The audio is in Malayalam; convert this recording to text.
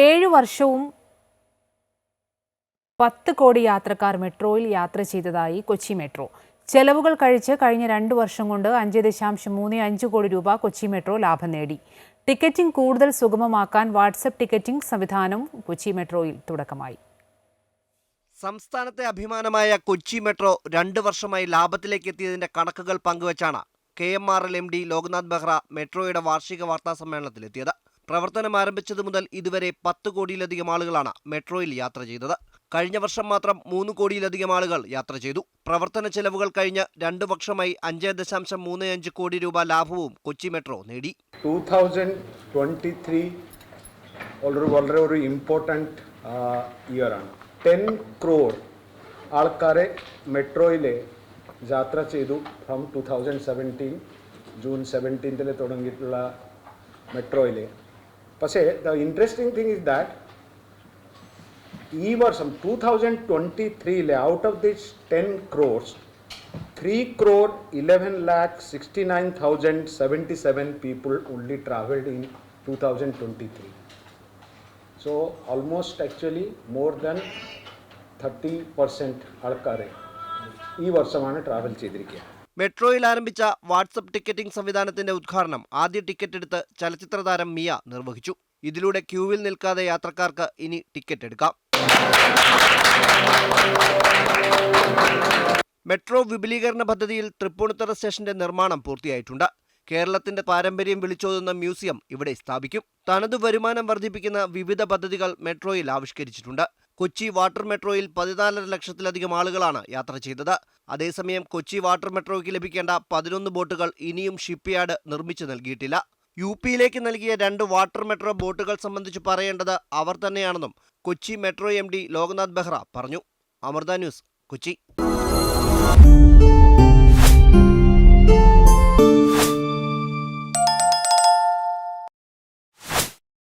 ഏഴു വർഷവും പത്ത് കോടി യാത്രക്കാർ മെട്രോയിൽ യാത്ര ചെയ്തതായി കൊച്ചി മെട്രോ. ചെലവുകൾ കഴിച്ച് കഴിഞ്ഞ രണ്ട് വർഷം കൊണ്ട് അഞ്ച് ദശാംശം മൂന്ന് അഞ്ച് കോടി രൂപ കൊച്ചി മെട്രോ ലാഭം നേടി. ടിക്കറ്റിംഗ് കൂടുതൽ സുഗമമാക്കാൻ വാട്സപ്പ് ടിക്കറ്റിംഗ് സംവിധാനം കൊച്ചി മെട്രോയിൽ തുടക്കമായി. സംസ്ഥാനത്തെ അഭിമാനമായ കൊച്ചി മെട്രോ രണ്ട് വർഷമായി ലാഭത്തിലേക്ക് എത്തിയതിന്റെ കണക്കുകൾ പങ്കുവച്ചാണ് K M R L M D Loknath Behera മെട്രോയുടെ വാർഷിക വാർത്താ സമ്മേളനത്തിലെത്തിയത്. പ്രവർത്തനം ആരംഭിച്ചതു മുതൽ ഇതുവരെ പത്ത് കോടിയിലധികം ആളുകളാണ് മെട്രോയിൽ യാത്ര ചെയ്തത്. കഴിഞ്ഞ വർഷം മാത്രം മൂന്ന് കോടിയിലധികം ആളുകൾ യാത്ര ചെയ്തു. പ്രവർത്തന ചെലവുകൾ കഴിഞ്ഞ് രണ്ടു വർഷമായി അഞ്ച് ദശാംശം മൂന്ന് അഞ്ച് കോടി രൂപ ലാഭവും കൊച്ചി മെട്രോ നേടി. വളരെ ഒരു ഇമ്പോർട്ടന്റ് ഇയറാണ് ടെൻ ക്രോർ ആൾക്കാരെ മെട്രോയിലെ യാത്ര ചെയ്തു from two thousand seventeen June സെവന്റീൻത്തിൽ തുടങ്ങിയിട്ടുള്ള മെട്രോയിൽ Pase, the interesting thing is that even some 2023 out of these 10 crores, 3 crore 11 lakh 69,077 people only traveled in 2023. So almost actually more than 30% ಅಳ್ಕಾರೆ ಈ ವರ್ಷ ನಾನು ಟ್ರಾವೆಲ್ ಚೇದ್ರಿಕೆ മെട്രോയിൽ ആരംഭിച്ച വാട്സപ്പ് ടിക്കറ്റിംഗ് സംവിധാനത്തിന്റെ ഉദ്ഘാടനം ആദ്യ ടിക്കറ്റ് എടുത്ത് ചലച്ചിത്ര താരം മിയ നിർവഹിച്ചു. ഇതിലൂടെ ക്യൂവിൽ നിൽക്കാതെ യാത്രക്കാർക്ക് ഇനി ടിക്കറ്റ് എടുക്കാം. മെട്രോ വിപുലീകരണ പദ്ധതിയിൽ തൃപ്പൂണിത്തുറ സ്റ്റേഷന്റെ നിർമ്മാണം പൂർത്തിയായിട്ടുണ്ട്. കേരളത്തിന്റെ പാരമ്പര്യം വിളിച്ചോതുന്ന മ്യൂസിയം ഇവിടെ സ്ഥാപിക്കും. തനതു വരുമാനം വർദ്ധിപ്പിക്കുന്ന വിവിധ പദ്ധതികൾ മെട്രോയിൽ ആവിഷ്കരിച്ചിട്ടുണ്ട്. കൊച്ചി വാട്ടർ മെട്രോയിൽ പതിനാലര ലക്ഷത്തിലധികം ആളുകളാണ് യാത്ര ചെയ്തത്. അതേസമയം കൊച്ചി വാട്ടർ മെട്രോയ്ക്ക് ലഭിക്കേണ്ട പതിനൊന്ന് ബോട്ടുകൾ ഇനിയും ഷിപ്പ്യാർഡ് നിർമ്മിച്ചു നൽകിയിട്ടില്ല. യു പിയിലേക്ക് നൽകിയ രണ്ട് വാട്ടർ മെട്രോ ബോട്ടുകൾ സംബന്ധിച്ച് പറയേണ്ടത് അവർ തന്നെയാണെന്നും Kochi metro M D Loknath Behera പറഞ്ഞു. അമൃത ന്യൂസ് കൊച്ചി.